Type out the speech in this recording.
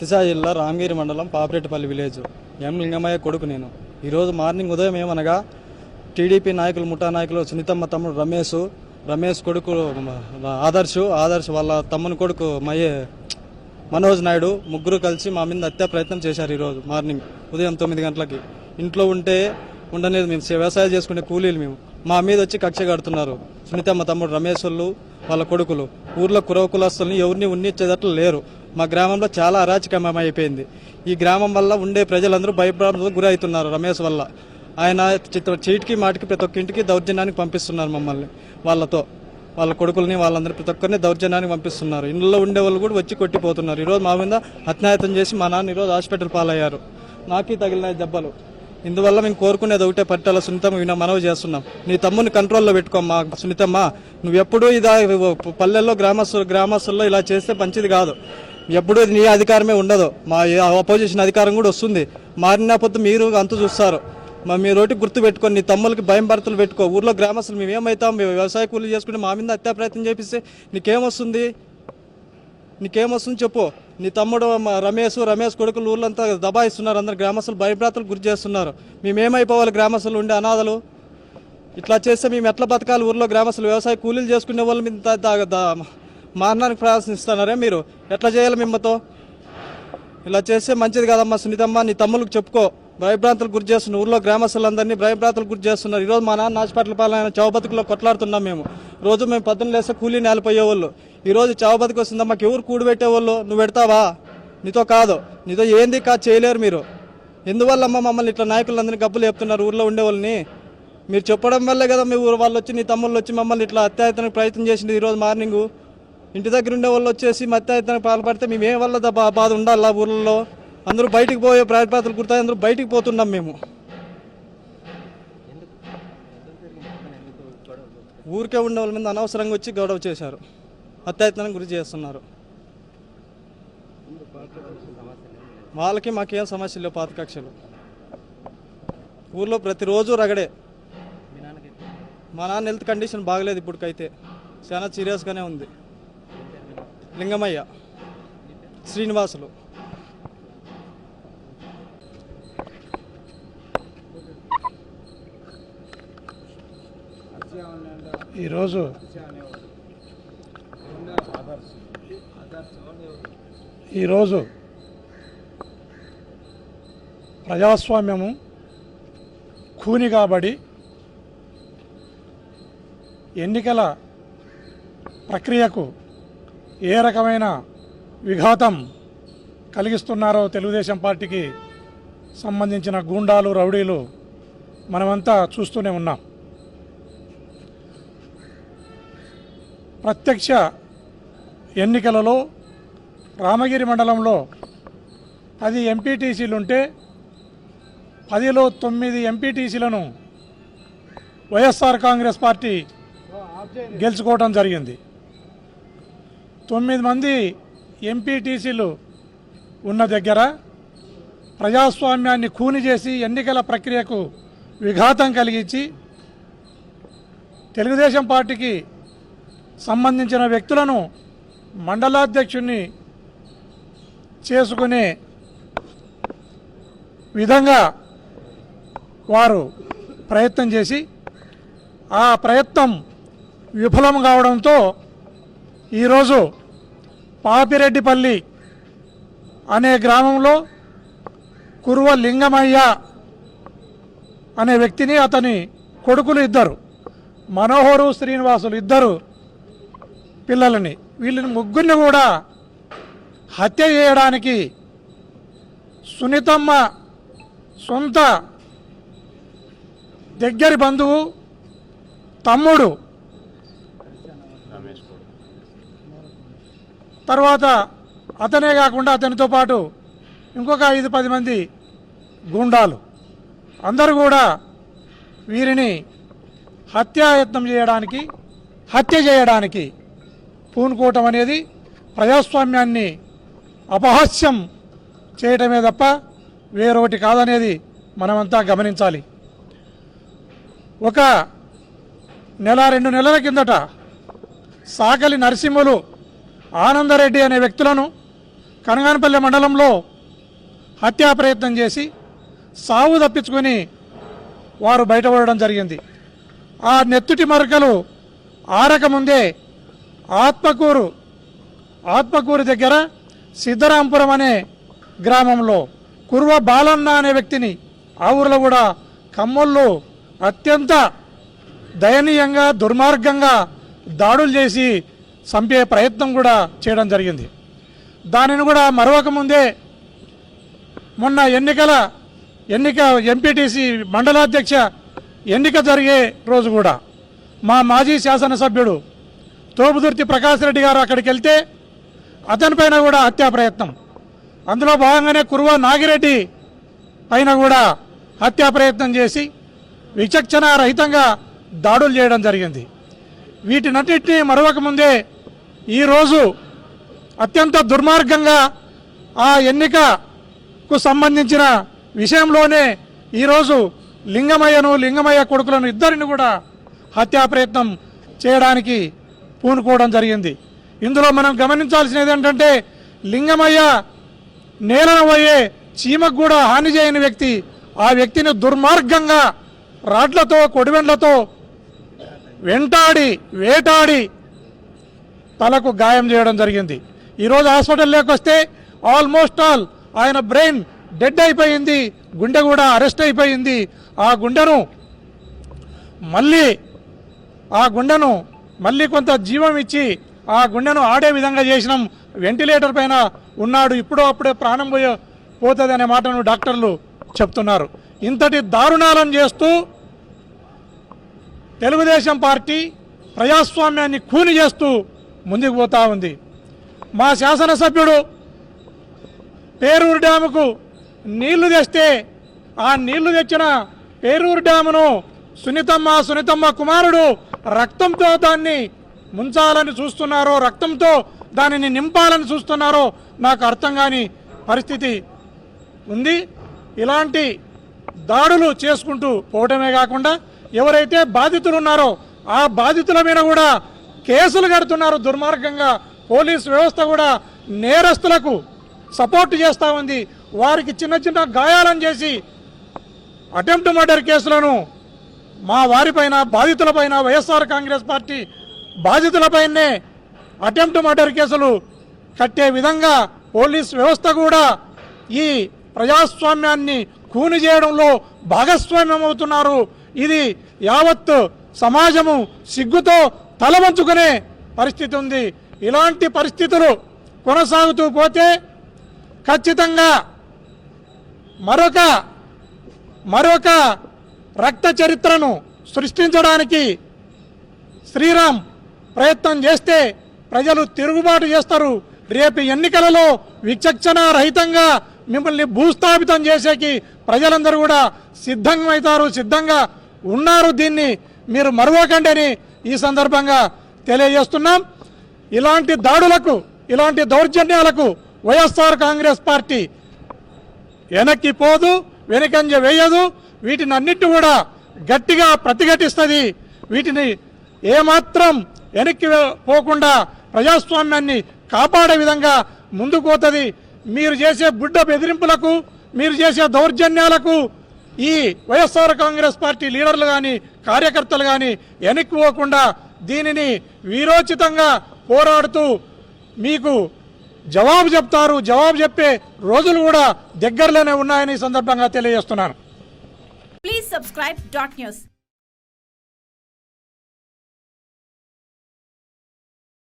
కృష్ణా జిల్లా రామగిరి మండలం పాపిరెడ్డిపల్లి విలేజ్. ఎం. లింగమయ్య కొడుకు నేను. ఈరోజు మార్నింగ్ ఉదయం ఏమనగా టీడీపీ నాయకులు ముఠా నాయకులు సునీతమ్మ తమ్ముడు రమేష్ రమేష్ కొడుకు ఆదర్శ్ ఆదర్శ్ వాళ్ళ తమ్ముని కొడుకు మయే మనోజ్ నాయుడు ముగ్గురు కలిసి మా మీద హత్యా ప్రయత్నం చేశారు ఈరోజు మార్నింగ్ ఉదయం తొమ్మిది గంటలకి. ఇంట్లో ఉంటే ఉండలేదు మేము వ్యవసాయం చేసుకునే కూలీలు మేము. మా మీద వచ్చి కక్ష కడుతున్నారు సునీతమ్మ తమ్ముడు రమేష్ వాళ్ళు వాళ్ళ కొడుకులు. ఊర్లో కురవ కులస్తుల్ని ఎవరిని ఉన్నిచ్చేటట్లు లేరు. మా గ్రామంలో చాలా అరాచకమయం అయిపోయింది ఈ గ్రామం వల్ల ఉండే ప్రజలందరూ భయభ్రాంతులకు గురి అవుతున్నారు రమేష్ వల్ల. ఆయన చిత్ర చీటికి మాటికి ప్రతి ఒక్క ఇంటికి దౌర్జన్యానికి పంపిస్తున్నారు మమ్మల్ని వాళ్ళతో. వాళ్ళ కొడుకుల్ని వాళ్ళందరూ ప్రతి ఒక్కరిని దౌర్జన్యానికి పంపిస్తున్నారు. ఇంట్లో ఉండే వాళ్ళు కూడా వచ్చి కొట్టిపోతున్నారు. ఈరోజు మా మీద అత్నాయతం చేసి మా నాన్న ఈరోజు హాస్పిటల్ పాలయ్యారు. నాకి తగిలిన దెబ్బలు. ఇందువల్ల మేము కోరుకునేది ఒకటే పట్టాల సునీతమ్మ విన మనవి చేస్తున్నాం. నీ తమ్ముని కంట్రోల్లో పెట్టుకోమ్మా సునీతమ్మ నువ్వు ఎప్పుడూ ఇదా పల్లెల్లో గ్రామస్తు గ్రామస్తుల్లో ఇలా చేస్తే మంచిది కాదు. ఎప్పుడూ నీ అధికారమే ఉండదు. మా అపోజిషన్ అధికారం కూడా వస్తుంది. మారినపోతే పొద్దు మీరు అంత చూస్తారు. మా మీ రోటి గుర్తు పెట్టుకొని నీ తమ్ములకి భయం భర్తలు పెట్టుకో. ఊర్లో గ్రామస్తులు మేము ఏమవుతాం మేము వ్యవసాయ కూలీలు చేసుకుంటే మా మీద హత్యా ప్రయత్నం చేపిస్తే నీకేమొస్తుంది? నీకేమొస్తుంది చెప్పు. నీ తమ్ముడు మా రమేష్ రమేష్ కొడుకులు ఊళ్ళంతా దబాయిస్తున్నారు. అందరు గ్రామస్తులు భయభ్రాతలు గురి చేస్తున్నారు. మేమేమైపోవాలి గ్రామస్తులు ఉండే అనాథలు? ఇట్లా చేస్తే మేము ఎట్లా బతకాలి? ఊర్లో గ్రామస్తులు వ్యవసాయ కూలీలు చేసుకునే వాళ్ళు మీద మారడానికి ప్రయత్నిస్తున్నారే మీరు? ఎట్లా చేయాలి మిమ్మతో? ఇలా చేస్తే మంచిది కాదమ్మా సునీతమ్మ నీ తమ్ములకు చెప్పుకో. భయభ్రాంతులు గురి చేస్తున్నారు ఊర్లో గ్రామస్తులందరినీ భయభ్రాంతులు గురి చేస్తున్నారు. ఈరోజు మా నాన్న హాస్పిటల్ పాలన చౌబతుకులో కొట్లాడుతున్నాం మేము. రోజు మేము పొద్దున్న లేస్తే కూలీ నేలిపోయేవాళ్ళు. ఈరోజు చౌబతికి వస్తుందా? మాకు ఎవరు కూడి పెట్టేవాళ్ళు? నువ్వు పెడతావా? నీతో కాదు. నీతో ఏంది కాదు చేయలేరు మీరు. ఎందువల్లమ్మ మమ్మల్ని ఇట్లా నాయకులందరినీ గబ్బులు చెప్తున్నారు ఊర్లో ఉండేవాళ్ళని? మీరు చెప్పడం వల్లే కదా మీ ఊరు వాళ్ళు వచ్చి నీ తమ్ముళ్ళు వచ్చి మమ్మల్ని ఇట్లా అత్యాయతనకు ప్రయత్నం చేసింది ఈరోజు మార్నింగ్. ఇంటి దగ్గర ఉండే వాళ్ళు వచ్చేసి అత్యాయతనకు పాల్పడితే మేము ఏ వల్ల బా- బాధ ఉండాలి ఊర్లలో? అందరూ బయటికి పోయే ప్రయత్నాలు కుడతాయి అందరూ బయటికి పోతున్నాం మేము. ఊరికే ఉండే వాళ్ళ మీద అనవసరంగా వచ్చి గొడవ చేశారు. అత్యాయతనం గురి చేస్తున్నారు. వాళ్ళకి మాకేం సమస్య లేవు పాత కక్షలు. ఊర్లో ప్రతిరోజు రగడే. మా నాన్న హెల్త్ కండిషన్ బాగలేదు ఇప్పటికైతే. చాలా సీరియస్గానే ఉంది. లింగమయ్య శ్రీనివాసులు. ఈరోజు ఈరోజు ప్రజాస్వామ్యము కూని కాబడి ఎన్నికల ప్రక్రియకు ఏ రకమైన విఘాతం కలిగిస్తున్నారో తెలుగుదేశం పార్టీకి సంబంధించిన గూండాలు రౌడీలు మనమంతా చూస్తూనే ఉన్నాం. ప్రత్యక్ష ఎన్నికలలో రామగిరి మండలంలో పది ఎంపీటీసీలు ఉంటే పదిలో తొమ్మిది ఎంపీటీసీలను వైఎస్ఆర్ కాంగ్రెస్ పార్టీ గెలుచుకోవడం జరిగింది. తొమ్మిది మంది ఎంపీటీసీలు ఉన్న దగ్గర ప్రజాస్వామ్యాన్ని కూని చేసి ఎన్నికల ప్రక్రియకు విఘాతం కలిగించి తెలుగుదేశం పార్టీకి సంబంధించిన వ్యక్తులను మండలాధ్యక్షుణ్ణి చేసుకునే విధంగా వారు ప్రయత్నం చేసి ఆ ప్రయత్నం విఫలం కావడంతో ఈరోజు పాపిరెడ్డిపల్లి అనే గ్రామంలో కురువ లింగమయ్య అనే వ్యక్తిని అతని కొడుకులు ఇద్దరు మనోహరు శ్రీనివాసులు ఇద్దరు పిల్లలని. వీళ్ళని ముగ్గురిని కూడా హత్య చేయడానికి సునీతమ్మ సొంత దగ్గరి బంధువు తమ్ముడు తర్వాత అతనే కాకుండా అతనితో పాటు ఇంకొక ఐదు పది మంది గూండాలు. అందరూ కూడా వీరిని హత్యాయత్నం చేయడానికి హత్య చేయడానికి పూనుకోవటం అనేది ప్రజాస్వామ్యాన్ని అపహాస్యం చేయటమే తప్ప వేరొకటి కాదనేది మనమంతా గమనించాలి. ఒక నెల రెండు నెలల కిందట సాకలి నరసింహులు ఆనందరెడ్డి అనే వ్యక్తులను కనగానపల్లి మండలంలో హత్యా ప్రయత్నం చేసి సావు తప్పించుకొని వారు బయటపడడం జరిగింది. ఆ నెత్తుటి మరకలు ఆరకముందే ఆత్మకూరు ఆత్మకూరు దగ్గర సిద్ధరాంపురం అనే గ్రామంలో కుర్వ బాలన్న అనే వ్యక్తిని ఆ ఊరిలో కూడా కమ్మల్లో అత్యంత దయనీయంగా దుర్మార్గంగా దాడులు చేసి చంపే ప్రయత్నం కూడా చేయడం జరిగింది. దానిని కూడా మరొక ముందే మొన్న ఎన్నికల ఎన్నిక ఎంపీటీసీ మండలాధ్యక్ష ఎన్నిక జరిగే రోజు కూడా మా మాజీ శాసనసభ్యుడు తోపుదుర్తి ప్రకాష్ రెడ్డి గారు అక్కడికి వెళ్తే అతనిపైన కూడా హత్యా ప్రయత్నం. అందులో భాగంగానే కురువ నాగిరెడ్డి పైన కూడా హత్యా ప్రయత్నం చేసి విచక్షణ రహితంగా దాడులు చేయడం జరిగింది. వీటినన్నింటినీ మరొక ముందే ఈరోజు అత్యంత దుర్మార్గంగా ఆ ఎన్నికకు సంబంధించిన విషయంలోనే ఈరోజు లింగమయ్యను లింగమయ్య కొడుకులను ఇద్దరిని కూడా హత్యా ప్రయత్నం చేయడానికి పూనుకోవడం జరిగింది. ఇందులో మనం గమనించాల్సినది ఏంటంటే లింగమయ్య నేలన పోయే చీమకు కూడా హాని చేయని వ్యక్తి ఆ వ్యక్తిని దుర్మార్గంగా రాడ్లతో కొడివెండ్లతో వెంటాడి వేటాడి తలకు గాయం చేయడం జరిగింది. ఈరోజు హాస్పిటల్ లేకొస్తే ఆల్మోస్ట్ ఆల్ ఆయన బ్రెయిన్ డెడ్ అయిపోయింది గుండె కూడా అరెస్ట్ అయిపోయింది. ఆ గుండెను మళ్ళీ ఆ గుండెను మళ్ళీ కొంత జీవం ఇచ్చి ఆ గుండెను ఆడే విధంగా చేసినాం. వెంటిలేటర్ పైన ఉన్నాడు ఇప్పుడో అప్పుడే ప్రాణం పోయే పోతుంది అనే మాటను డాక్టర్లు చెప్తున్నారు. ఇంతటి దారుణాలను చేస్తూ తెలుగుదేశం పార్టీ ప్రజాస్వామ్యాన్ని కూని చేస్తూ ముందుకు పోతా ఉంది. మా శాసనసభ్యుడు పేరూరు డ్యాముకు నీళ్ళు తెస్తే ఆ నీళ్ళు తెచ్చిన పేరూరు డ్యామును సునీతమ్మ సునీతమ్మ కుమారుడు రక్తంతో దాన్ని ముంచాలని చూస్తున్నారో రక్తంతో దానిని నింపాలని చూస్తున్నారో నాకు అర్థం కాని పరిస్థితి ఉంది. ఇలాంటి దాడులు చేసుకుంటూ పోవటమే కాకుండా ఎవరైతే బాధితులు ఉన్నారో ఆ బాధితుల మీద కూడా కేసులు కడుతున్నారు దుర్మార్గంగా. పోలీస్ వ్యవస్థ కూడా నేరస్తులకు సపోర్ట్ చేస్తూ ఉంది. వారికి చిన్న చిన్న గాయాలను చేసి అటెంప్ట్ మర్డర్ కేసులను మా వారిపైన బాధితులపైన వైఎస్ఆర్ కాంగ్రెస్ పార్టీ బాధితులపైనే అటెంప్ట్ మర్డర్ కేసులు కట్టే విధంగా పోలీస్ వ్యవస్థ కూడా ఈ ప్రజాస్వామ్యాన్ని కూని చేయడంలో భాగస్వామ్యం అవుతున్నారు ఇది యావత్ సమాజము సిగ్గుతో తలవంచుకునే పరిస్థితి ఉంది. ఇలాంటి పరిస్థితులు కొనసాగుతూ పోతే ఖచ్చితంగా మరొక మరొక రక్త చరిత్రను సృష్టించడానికి శ్రీరామ్ ప్రయత్నం చేస్తే ప్రజలు తిరుగుబాటు చేస్తారు. రేపు ఎన్నికలలో విచక్షణ రహితంగా మిమ్మల్ని భూస్థాపితం చేసేకి ప్రజలందరూ కూడా సిద్ధంగా అవుతారు సిద్ధంగా ఉన్నారు. దీన్ని మీరు మరవకండి అని ఈ సందర్భంగా తెలియజేస్తున్నాం. ఇలాంటి దాడులకు ఇలాంటి దౌర్జన్యాలకు వైఎస్ఆర్ కాంగ్రెస్ పార్టీ వెనక్కి పోదు వెనకంజ వేయదు. వీటిని అన్నిటి కూడా గట్టిగా ప్రతిఘటిస్తుంది. వీటిని ఏమాత్రం వెనక్కి పోకుండా ప్రజాస్వామ్యాన్ని కాపాడే విధంగా ముందుకు పోతుంది. మీరు చేసే బుడ్డ బెదిరింపులకు మీరు చేసే దౌర్జన్యాలకు ఈ వైఎస్ఆర్ కాంగ్రెస్ పార్టీ లీడర్లు కానీ కార్యకర్తలు కానీ వెనక్కిపోకుండా దీనిని వీరోచితంగా పోరాడుతూ మీకు జవాబు చెప్తారు జవాబు చెప్పే రోజులు కూడా దగ్గరలోనే ఉన్నాయని సందర్భంగా తెలియజేస్తున్నాను ప్లీజ్.